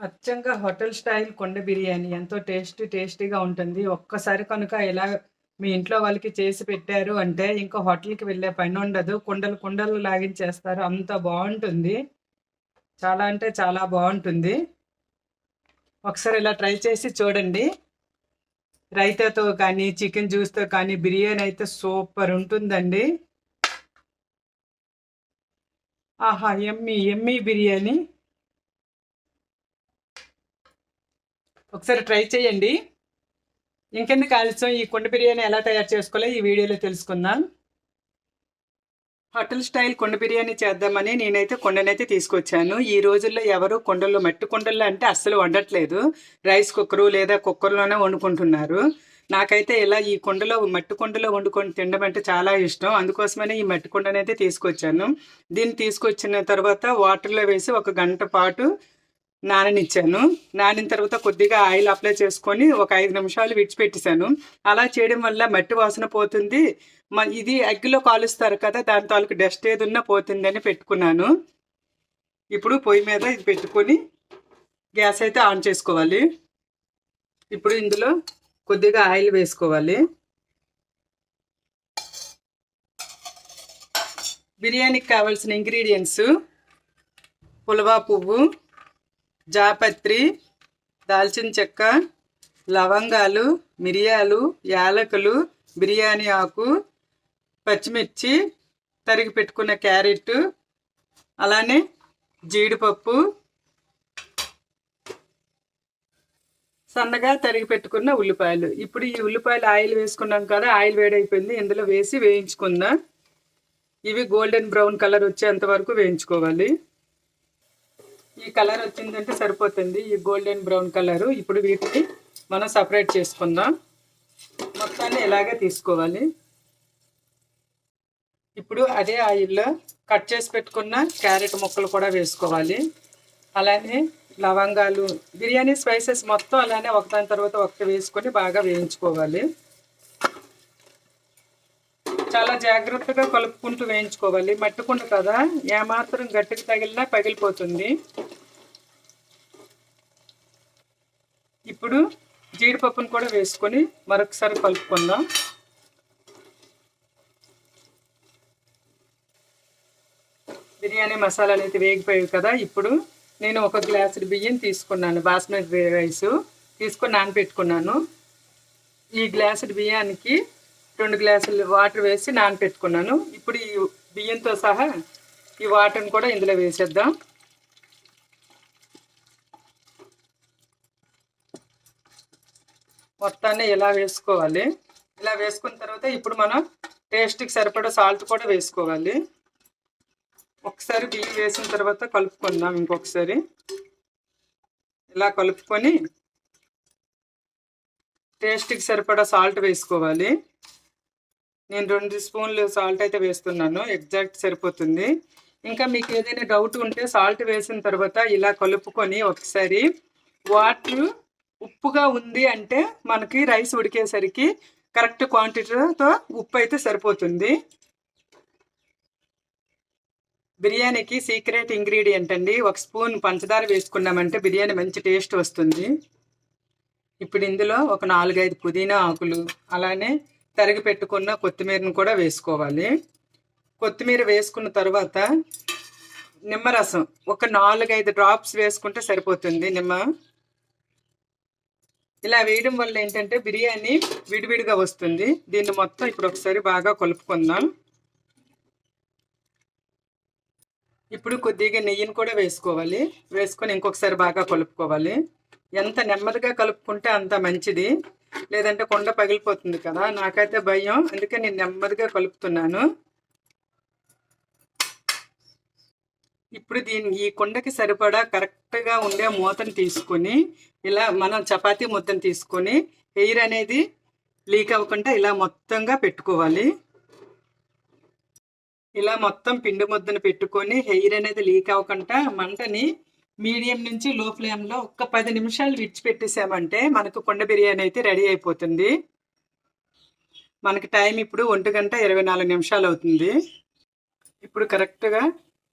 అచ్చంగా hotel style కొండ బిర్యానీ ఎంతో టేస్టీ టేస్టీగా ఉంటుంది. ఒక్కసారి కనుక ఇలా మీ ఇంట్లో వాళ్ళకి చేసి పెట్టారు అంటే ఇంకా హోటల్‌కి వెళ్ళే పని ఉండదు కుండలు కుండలు లాగించేస్తారు. అంత బాగుంటుంది చాలా అంటే చాలా బాగుంటుంది ఒకసారి ఇలా ట్రై చేసి చూడండి. రైతాతో కానీ, చికెన్ జ్యూస్‌తో కానీ బిర్యానీ అయితే సూపర్ ఉంటుందండి. ఆహా! ఎమ్మి ఎమ్మి బిర్యానీ. ఒకసారి ట్రై చేయండి. ఇంకెందుకు ఆలస్యం ఈ కుండ బిర్యానీ ఎలా తయారు చేసుకోవాలో ఈ వీడియోలో తెలుసుకుందాం. హోటల్ స్టైల్ కుండ బిర్యానీ చేద్దామని నేనైతే కుండనైతే తీసుకొచ్చాను. ఈ రోజుల్లో ఎవరు కుండల్లో మట్టి కుండల్లో అంటే అస్సలు వండట్లేదు. రైస్ కుక్కరు లేదా కుక్కర్‌లోనే వండుకుంటున్నారు. నాకైతే ఇలా ఈ కుండలో మట్టి కుండలో వండుకొని తినడం అంటే చాలా ఇష్టం. అందుకోసమనే ఈ మట్టి కుండనైతే తీసుకొచ్చాను. దీన్ని తీసుకొచ్చిన తర్వాత వాటర్‌లో వేసి ఒక గంట పాటు నాననిచ్చాను. నానిన తర్వాత కొద్దిగా ఆయిల్ అప్లై చేసుకొని ఒక ఐదు నిమిషాలు విడిచిపెట్టేశాను అలా చేయడం వల్ల మట్టి వాసన పోతుంది. మ ఇది అగ్గిలో కాలుస్తారు కదా! దాని తాలూకు డస్ట్ ఏదున్నా పోతుందని పెట్టుకున్నాను. ఇప్పుడు పొయ్యి మీద ఇది పెట్టుకొని గ్యాస్ అయితే ఆన్ చేసుకోవాలి. ఇప్పుడు ఇందులో కొద్దిగా ఆయిల్ వేసుకోవాలి. బిర్యానీకి కావాల్సిన ఇంగ్రీడియంట్స్ పులవా పువ్వు, జాపత్రి, దాల్చిన చెక్క, లవంగాలు, మిరియాలు, యాలకులు, బిర్యానీ ఆకు, పచ్చిమిర్చి, తరిగి పెట్టుకున్న క్యారెట్, అలానే జీడిపప్పు, సన్నగా తరిగి పెట్టుకున్న ఉల్లిపాయలు. ఇప్పుడు ఈ ఉల్లిపాయలు ఆయిల్ వేసుకున్నాం కదా! ఆయిల్ వేడైపోయింది. ఇందులో వేసి వేయించుకుందాం. ఇవి గోల్డెన్ బ్రౌన్ కలర్ వచ్చేంత వరకు వేయించుకోవాలి. ఈ కలర్ వచ్చిందంటే సరిపోతుంది. ఈ గోల్డెన్ బ్రౌన్ కలరు. ఇప్పుడు వీటిని మనం సపరేట్ చేసుకుందాం. మొత్తాన్ని ఇలాగే తీసుకోవాలి. ఇప్పుడు అదే ఆయిల్‌లో కట్ చేసి పెట్టుకున్న క్యారెట్ ముక్కలు కూడా వేసుకోవాలి. అలానే లవంగాలు, బిర్యానీ స్పైసెస్ మొత్తం అలానే ఒకదాని తర్వాత ఒకటి వేసుకొని బాగా వేయించుకోవాలి. చాలా జాగ్రత్తగా కలుపుకుంటూ వేయించుకోవాలి. మట్టుకుండ కదా! ఏమాత్రం గట్టిగా తగిలినా పగిలిపోతుంది. ఇప్పుడు జీడిపప్పును కూడా వేసుకొని మరొకసారి కలుపుకుందాం. బిర్యానీ మసాలాలు అయితే వేగిపోయాయి కదా! ఇప్పుడు నేను ఒక గ్లాసుడు బియ్యం తీసుకున్నాను. బాస్మతి రైసు తీసుకొని నానబెట్టుకున్నాను. ఈ గ్లాసుడు బియ్యానికి రెండు గ్లాసులు వాటర్ వేసి నానపెట్టుకున్నాను ఇప్పుడు ఈ బియ్యంతో సహా ఈ వాటర్‌ని కూడా ఇందులో వేసేద్దాం. మొత్తాన్ని ఇలా వేసుకోవాలి. ఇలా వేసుకున్న తర్వాత ఇప్పుడు మనం టేస్ట్‌కి సరిపడా సాల్ట్ కూడా వేసుకోవాలి. ఒకసారి బియ్యం వేసిన తర్వాత కలుపుకుందాం ఇంకొకసారి. ఇలా కలుపుకొని టేస్ట్‌కి సరిపడా సాల్ట్ వేసుకోవాలి. నేను రెండు స్పూన్లు సాల్ట్ అయితే వేస్తున్నాను. ఎగ్జాక్ట్ సరిపోతుంది. ఇంకా మీకు ఏదైనా డౌట్ ఉంటే సాల్ట్ వేసిన తర్వాత ఇలా కలుపుకొని ఒకసారి వాటర్ ఉప్పుగా ఉంది అంటే మనకి రైస్ ఉడికేసరికి కరెక్ట్ క్వాంటిటీతో ఉప్పు అయితే సరిపోతుంది. బిర్యానీకి సీక్రెట్ ఇంగ్రీడియంట్ అండి. ఒక స్పూన్ పంచదార వేసుకున్నామంటే బిర్యానీ మంచి టేస్ట్ వస్తుంది. ఇప్పుడు ఇందులో ఒక 4, 5 పుదీనా ఆకులు, అలానే తరిగి పెట్టుకున్న కొత్తిమీరను కూడా వేసుకోవాలి. కొత్తిమీర వేసుకున్న తర్వాత నిమ్మరసం ఒక 4, 5 డ్రాప్స్ వేసుకుంటే సరిపోతుంది నిమ్మ. ఇలా వేయడం వల్ల ఏంటంటే బిర్యానీ విడివిడిగా వస్తుంది. దీన్ని మొత్తం ఇప్పుడు ఒకసారి బాగా కలుపుకుందాం. ఇప్పుడు కొద్దిగా నెయ్యిని కూడా వేసుకోవాలి. వేసుకొని ఇంకొకసారి బాగా కలుపుకోవాలి. ఎంత నెమ్మదిగా కలుపుకుంటే అంత మంచిది. లేదంటే కుండ పగిలిపోతుంది కదా! నాకైతే భయం. అందుకే నేను నెమ్మదిగా కలుపుతున్నాను. ఇప్పుడు దీన్ని ఈ కుండకి సరిపడా కరెక్ట్‌గా ఉండే మూతను తీసుకొని ఇలా మనం చపాతీ ముద్దను తీసుకొని ఎయిర్ అనేది లీక్ అవ్వకుండా ఇలా మొత్తంగా పెట్టుకోవాలి. ఇలా మొత్తం పిండి ముద్దను పెట్టుకొని హెయిర్ అనేది లీక్ అవ్వకుండా మంటని మీడియం నుంచి లో ఫ్లేమ్‌లో ఒక్క పది నిమిషాలు విడిచిపెట్టేసామంటే మనకు కుండ బిర్యానీ అయితే రెడీ అయిపోతుంది. మనకి టైం ఇప్పుడు ఒంటి గంట 24 నిమిషాలు అవుతుంది. ఇప్పుడు కరెక్ట్‌గా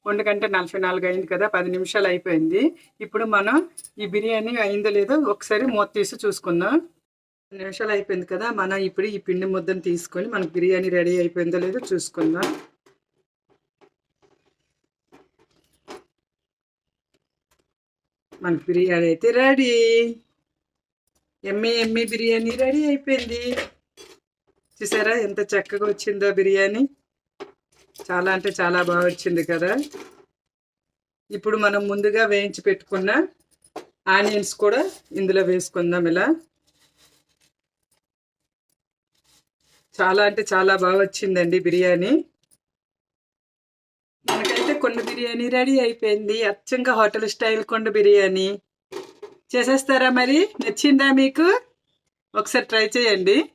ఒంటి గంట నలభై నాలుగు అయింది కదా పది నిమిషాలు అయిపోయింది ఇప్పుడు మనం ఈ బిర్యానీ అయిందో లేదో ఒకసారి మూత తీసి చూసుకుందాం నిమిషాలు అయిపోయింది కదా మనం ఇప్పుడు ఈ పిండి ముద్దను తీసుకొని మనకు బిర్యానీ రెడీ అయిపోయిందో లేదో చూసుకుందాం మనకి బిర్యానీ అయితే రెడీ. ఎమ్మి ఎమ్మి బిర్యానీ రెడీ అయిపోయింది. చూసారా ఎంత చక్కగా వచ్చిందో బిర్యానీ. చాలా అంటే చాలా బాగా వచ్చింది కదా. ఇప్పుడు మనం ముందుగా వేయించి పెట్టుకున్న ఆనియన్స్ కూడా ఇందులో వేసుకుందాం ఇలా. చాలా అంటే చాలా బాగా వచ్చిందండి బిర్యానీ. కొండ బిర్యానీ రెడీ అయిపోయింది. అచ్చంగా హోటల్ స్టైల్ కొండ బిర్యానీ. చేసేస్తారా మరి? నచ్చిందా మీకు? ఒకసారి ట్రై చేయండి.